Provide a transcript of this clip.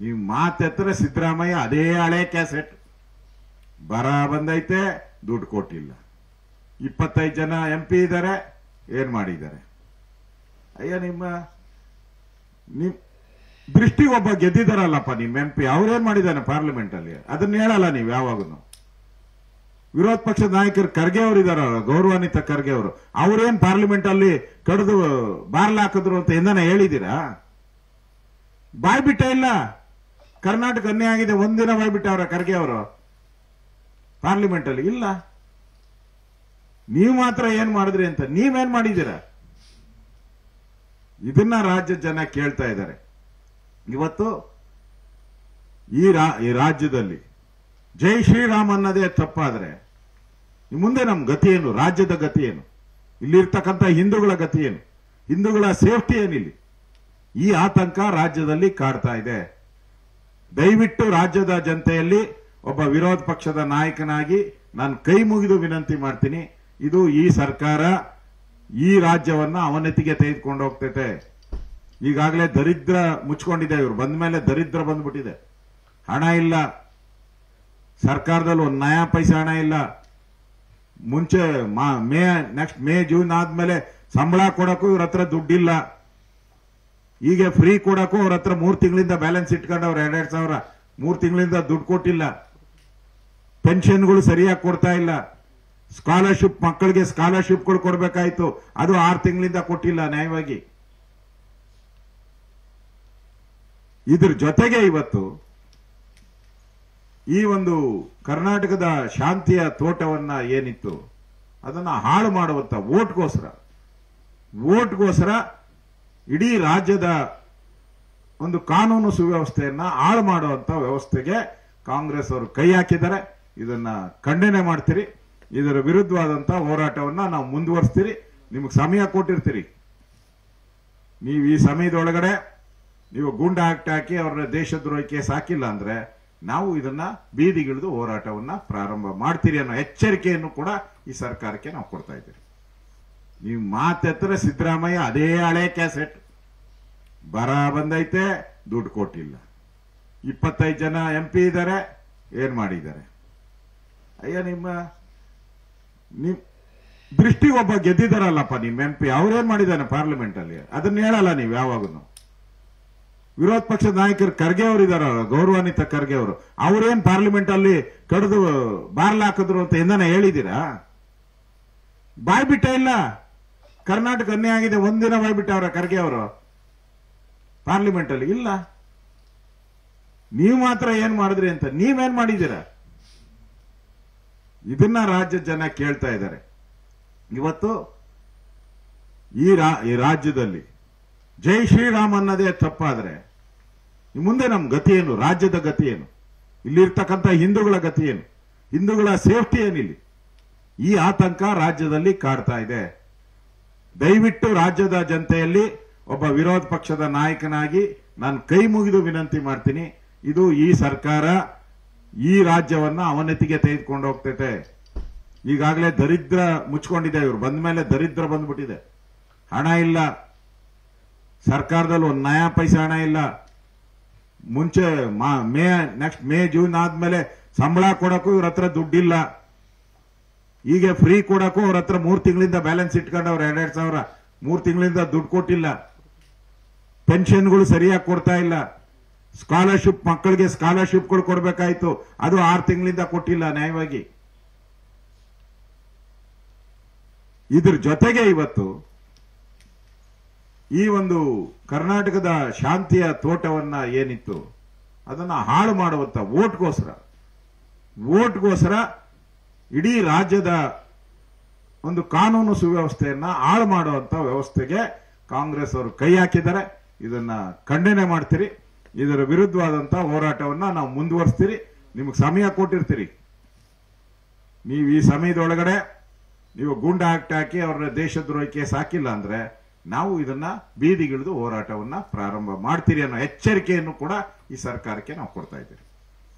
ನೀವು ಮಾತೆತ್ತರೆ ಸಿದ್ದರಾಮಯ್ಯ ಅದೇ ಹಳೆ ಕ್ಯಾಸೆಟ್. ಬರ ಬಂದೈತೆ, ದುಡ್ಡು ಕೊಟ್ಟಿಲ್ಲ. ಇಪ್ಪತ್ತೈದು ಜನ ಎಂ ಪಿ ಇದ್ದಾರೆ ಏನು ಮಾಡಿದ್ದಾರೆ? ಅಯ್ಯ, ನಿಮ್ಮ, ನಿಮ್ ದೃಷ್ಟಿ ಒಬ್ಬ ಗೆದ್ದಿದಾರಲ್ಲಪ್ಪ, ನಿಮ್ಮ ಎಂ ಪಿ ಅವ್ರೇನ್ ಮಾಡಿದ್ದಾನೆ ಪಾರ್ಲಿಮೆಂಟ್ ಅಲ್ಲಿ ಅದನ್ನ ಹೇಳಲ್ಲ ನೀವು ಯಾವಾಗೂ ವಿರೋಧ ಪಕ್ಷದ ನಾಯಕರು ಖರ್ಗೆ ಅವರು ಇದಾರಲ್ಲ ಗೌರವಾನ್ವಿತ ಖರ್ಗೆ ಅವರು. ಅವ್ರೇನ್ ಪಾರ್ಲಿಮೆಂಟ್ ಅಲ್ಲಿ ಕಡಿದು ಬಾರ್ಲ್ ಹಾಕಿದ್ರು ಅಂತ ಎಂದನ ಹೇಳಿದ್ದೀರಾ? ಬಾಯ್ ಬಿಟ್ಟ ಇಲ್ಲ? ಕರ್ನಾಟಕ ಅನ್ಯಾಯ ಆಗಿದೆ ಒಂದಿನ ಬಾಯ್ ಬಿಟ್ಟವ್ರ ಖರ್ಗೆ ಅವರು. ಪಾರ್ಲಿಮೆಂಟ್ ಅಲ್ಲಿ. ಇಲ್ಲ. ನೀವು ಮಾತ್ರ ಏನ್ ಮಾಡಿದ್ರಿ ಅಂತ ನೀವೇನ್ ಮಾಡಿದ್ದೀರಾ? ಇದನ್ನ ರಾಜ್ಯ ಜನ ಕೇಳ್ತಾ ಇದ್ದಾರೆ. ಇವತ್ತು ಈ ರಾಜ್ಯದಲ್ಲಿ ಜೈ ಶ್ರೀರಾಮ್ ಅನ್ನೋದೇ ತಪ್ಪಾದ್ರೆ ಮುಂದೆ ನಮ್ ಗತಿ ಏನು? ರಾಜ್ಯದ ಗತಿ ಏನು? ಇಲ್ಲಿರ್ತಕ್ಕಂಥ ಹಿಂದೂಗಳ ಗತಿ ಏನು? ಹಿಂದೂಗಳ ಸೇಫ್ಟಿ ಏನಿಲ್ಲಿ? ಈ ಆತಂಕ ರಾಜ್ಯದಲ್ಲಿ ಕಾಡ್ತಾ ಇದೆ. ದಯವಿಟ್ಟು ರಾಜ್ಯದ ಜನತೆಯಲ್ಲಿ ಒಬ್ಬ ವಿರೋಧ ಪಕ್ಷದ ನಾಯಕನಾಗಿ ನಾನು ಕೈ ಮುಗಿದು ವಿನಂತಿ ಮಾಡ್ತೀನಿ. ಇದು ಈ ಸರ್ಕಾರ ಈ ರಾಜ್ಯವನ್ನ ಅವನತಿಗೆ ತೆಗೆದುಕೊಂಡು ಹೋಗ್ತೈತೆ. ಈಗಾಗಲೇ ದರಿದ್ರ ಮುಚ್ಕೊಂಡಿದೆ ಇವರು. ಬಂದ ಮೇಲೆ ದರಿದ್ರ ಬಂದ್ಬಿಟ್ಟಿದೆ. ಹಣ ಇಲ್ಲ. ಸರ್ಕಾರದಲ್ಲಿ ಒಂದು ನಯಾ ಪೈಸೆ ಹಣ ಇಲ್ಲ. ಮುಂಚೆ ಮಾ- ನೆಕ್ಸ್ಟ್ ಮೇ, ಜೂನ್ ಆದ್ಮೇಲೆ ಸಂಬಳ ಕೊಡಕ್ಕೂ ಇವ್ರ ಹತ್ರ ದುಡ್ಡಿಲ್ಲ. ಈಗ ಫ್ರೀ ಕೊಡಕ್ಕೂ ಅವ್ರ ಹತ್ರ ಮೂರ್ ತಿಂಗಳಿಂದ ಬ್ಯಾಲೆನ್ಸ್ ಇಟ್ಕೊಂಡು ಅವ್ರ ಎರಡೆರಡು ಸಾವಿರ ಮೂರ್ ತಿಂಗಳಿಂದ ದುಡ್ಡು ಕೊಟ್ಟಿಲ್ಲ. ಪೆನ್ಷನ್ಗಳು ಸರಿಯಾಗಿ ಕೊಡ್ತಾ ಇಲ್ಲ. ಸ್ಕಾಲರ್ಶಿಪ್ ಮಕ್ಕಳಿಗೆ ಸ್ಕಾಲರ್ಶಿಪ್ಗಳು ಕೊಡ್ಬೇಕಾಯ್ತು. ಅದು ಆರು ತಿಂಗಳಿಂದ ಕೊಟ್ಟಿಲ್ಲ ನ್ಯಾಯವಾಗಿ. ಇದ್ರ ಜೊತೆಗೆ ಇವತ್ತು ಈ ಒಂದು ಕರ್ನಾಟಕದ ಶಾಂತಿಯ ತೋಟವನ್ನ ಏನಿತ್ತು? ಅದನ್ನ ಹಾಳು ಮಾಡುವಂತ ಓಟ್ಗೋಸ್ಕರ ಓಟ್ಗೋಸ್ಕರ ಇಡೀ ರಾಜ್ಯದ ಒಂದು ಕಾನೂನು ಸುವ್ಯವಸ್ಥೆಯನ್ನ ಹಾಳು ಮಾಡುವಂತ ವ್ಯವಸ್ಥೆಗೆ ಕಾಂಗ್ರೆಸ್ ಅವರು ಕೈ ಹಾಕಿದ್ದಾರೆ. ಇದನ್ನ ಖಂಡನೆ ಮಾಡ್ತೀರಿ. ಇದರ ವಿರುದ್ಧವಾದಂತ ಹೋರಾಟವನ್ನ ನಾವು ಮುಂದುವರಿಸ್ತೀರಿ. ನಿಮಗೆ ಸಮಯ ಕೊಟ್ಟಿರ್ತೀರಿ. ನೀವು ಈ ಸಮಯದೊಳಗಡೆ ನೀವು ಗುಂಡ ಆಕ್ಟ್ ಹಾಕಿ ಅವರ ದೇಶದ್ರೋಹಕ್ಕೆ ಸಾಕಿಲ್ಲ ಅಂದ್ರೆ ನಾವು ಇದನ್ನ ಬೀದಿಗಿಳಿದು ಹೋರಾಟವನ್ನ ಪ್ರಾರಂಭ ಮಾಡ್ತೀರಿ ಅನ್ನೋ ಎಚ್ಚರಿಕೆಯನ್ನು ಕೂಡ ಈ ಸರ್ಕಾರಕ್ಕೆ ನಾವು ಕೊಡ್ತಾ ಇದ್ದೀವಿ ನೀವು ಮಾತೆತ್ತರೆ ಸಿದ್ದರಾಮಯ್ಯ ಅದೇ ಹಳೆ ಕ್ಯಾಸೆಟ್. ಬರ ಬಂದೈತೆ, ದುಡ್ಡು ಕೊಟ್ಟಿಲ್ಲ. ಇಪ್ಪತ್ತೈದು ಜನ ಎಂ ಪಿ ಇದ್ದಾರೆ ಏನ್ ಮಾಡಿದ್ದಾರೆ? ಅಯ್ಯ, ನಿಮ್ಮ, ನಿಮ್ ದೃಷ್ಟಿ ಒಬ್ಬ ಗೆದ್ದಿದಾರಲ್ಲಪ್ಪ ನಿಮ್ ಎಂ ಪಿ ಅವ್ರೇನ್ ಮಾಡಿದ್ದಾನೆ ಪಾರ್ಲಿಮೆಂಟ್ ಅಲ್ಲಿ ಅದನ್ನ ಹೇಳಲ್ಲ ನೀವು ಯಾವಾಗೂ ವಿರೋಧ ಪಕ್ಷದ ನಾಯಕರು ಖರ್ಗೆ ಅವರು ಇದಾರಲ್ಲ ಗೌರವಾನ್ವಿತ ಖರ್ಗೆ ಅವರು. ಅವ್ರೇನ್ ಪಾರ್ಲಿಮೆಂಟ್ ಅಲ್ಲಿ ಕಡಿದು ಬಾರ್ಲ ಹಾಕಿದ್ರು ಅಂತ ಎಂದನ ಹೇಳಿದಿರಾ ಬಾಯ್ಬಿಟ್ಟ ಇಲ್ಲ? ಕರ್ನಾಟಕ ಅನ್ಯ ಆಗಿದೆ, ಒಂದಿನ ಬಾಯ್ಬಿಟ್ಟ ಅವರ ಖರ್ಗೆ ಅವರು. ಪಾರ್ಲಿಮೆಂಟ್ ಅಲ್ಲಿ ಇಲ್ಲ. ನೀವು ಮಾತ್ರ ಏನ್ ಮಾಡಿದ್ರಿ ಅಂತ ನೀವೇನ್ ಮಾಡಿದ್ದೀರಾ? ಇದನ್ನ ರಾಜ್ಯದ ಜನ ಕೇಳ್ತಾ ಇದ್ದಾರೆ. ಇವತ್ತು ಈ ರಾಜ್ಯದಲ್ಲಿ ಜೈ ಶ್ರೀರಾಮ್ ಅನ್ನೋದೇ ತಪ್ಪಾದ್ರೆ ಮುಂದೆ ನಮ್ಮ ಗತಿ ಏನು? ರಾಜ್ಯದ ಗತಿ ಏನು? ಇಲ್ಲಿರ್ತಕ್ಕಂಥ ಹಿಂದೂಗಳ ಗತಿ ಏನು? ಹಿಂದೂಗಳ ಸೇಫ್ಟಿ ಏನಿಲ್ಲಿ? ಈ ಆತಂಕ ರಾಜ್ಯದಲ್ಲಿ ಕಾಡ್ತಾ ಇದೆ. ದಯವಿಟ್ಟು ರಾಜ್ಯದ ಜನತೆಯಲ್ಲಿ ಒಬ್ಬ ವಿರೋಧ ಪಕ್ಷದ ನಾಯಕನಾಗಿ ನಾನು ಕೈ ಮುಗಿದು ವಿನಂತಿ ಮಾಡ್ತೀನಿ, ಇದು ಈ ಸರ್ಕಾರ ಈ ರಾಜ್ಯವನ್ನ ಅವನತಿಗೆ ತೆಗೆದುಕೊಂಡು ಹೋಗ್ತೈತೆ. ಈಗಾಗಲೇ ದರಿದ್ರ ಮುಚ್ಕೊಂಡಿದೆ ಇವರು. ಬಂದ ಮೇಲೆ ದರಿದ್ರ ಬಂದ್ಬಿಟ್ಟಿದೆ. ಹಣ ಇಲ್ಲ. ಸರ್ಕಾರದಲ್ಲಿ ಒಂದು ನಯಾ ಪೈಸೆ ಹಣ ಇಲ್ಲ. ಮುಂಚೆ ಮಾ- ನೆಕ್ಸ್ಟ್ ಮೇ, ಜೂನ್ ಆದ್ಮೇಲೆ ಸಂಬಳ ಕೊಡಕ್ಕೂ ಇವ್ರ ಹತ್ರ ದುಡ್ಡಿಲ್ಲ. ಈಗ ಫ್ರೀ ಕೊಡಕ್ಕೂ ಅವ್ರ ಹತ್ರ ಮೂರು ತಿಂಗಳಿಂದ ಬ್ಯಾಲೆನ್ಸ್ ಇಟ್ಕೊಂಡವ್ರ ಎರಡೆರಡು ಸಾವಿರ ಮೂರು ತಿಂಗಳಿಂದ ದುಡ್ಡು ಕೊಟ್ಟಿಲ್ಲ. ಪೆನ್ಷನ್ಗಳು ಸರಿಯಾಗಿ ಕೊಡ್ತಾ ಇಲ್ಲ. ಸ್ಕಾಲರ್ಶಿಪ್, ಮಕ್ಕಳಿಗೆ ಸ್ಕಾಲರ್ಶಿಪ್ಗಳು ಕೊಡಬೇಕಾಯ್ತು. ಅದು ಆರು ತಿಂಗಳಿಂದ ಕೊಟ್ಟಿಲ್ಲ ನ್ಯಾಯವಾಗಿ. ಇದ್ರ ಜೊತೆಗೆ ಇವತ್ತು ಈ ಒಂದು ಕರ್ನಾಟಕದ ಶಾಂತಿಯ ತೋಟವನ್ನ ಏನಿತ್ತು, ಅದನ್ನ ಹಾಳು ಮಾಡುವಂತ ಓಟ್ಗೋಸ್ಕರ ಓಟ್ಗೋಸ್ಕರ ಇಡೀ ರಾಜ್ಯದ ಒಂದು ಕಾನೂನು ಸುವ್ಯವಸ್ಥೆಯನ್ನ ಹಾಳು ಮಾಡುವಂತ ವ್ಯವಸ್ಥೆಗೆ ಕಾಂಗ್ರೆಸ್ ಅವರು ಕೈ ಹಾಕಿದ್ದಾರೆ. ಇದನ್ನ ಖಂಡನೆ ಮಾಡ್ತೀರಿ. ಇದರ ವಿರುದ್ಧವಾದಂತ ಹೋರಾಟವನ್ನ ನಾವು ಮುಂದುವರಿಸ್ತೀರಿ. ನಿಮಗೆ ಸಮಯ ಕೊಟ್ಟಿರ್ತೀರಿ. ನೀವು ಈ ಸಮಯದೊಳಗಡೆ ನೀವು ಗುಂಡ ಆಕ್ಟ್ ಹಾಕಿ ಅವರ ದೇಶದ್ರೋಹಿ ಕೇಸ್ ಅಂದ್ರೆ ನಾವು ಇದನ್ನ ಬೀದಿಗಿಳಿದು ಹೋರಾಟವನ್ನ ಪ್ರಾರಂಭ ಮಾಡ್ತೀರಿ ಅನ್ನೋ ಎಚ್ಚರಿಕೆಯನ್ನು ಕೂಡ ಈ ಸರ್ಕಾರಕ್ಕೆ ನಾವು ಕೊಡ್ತಾ ಇದ್ದೀವಿ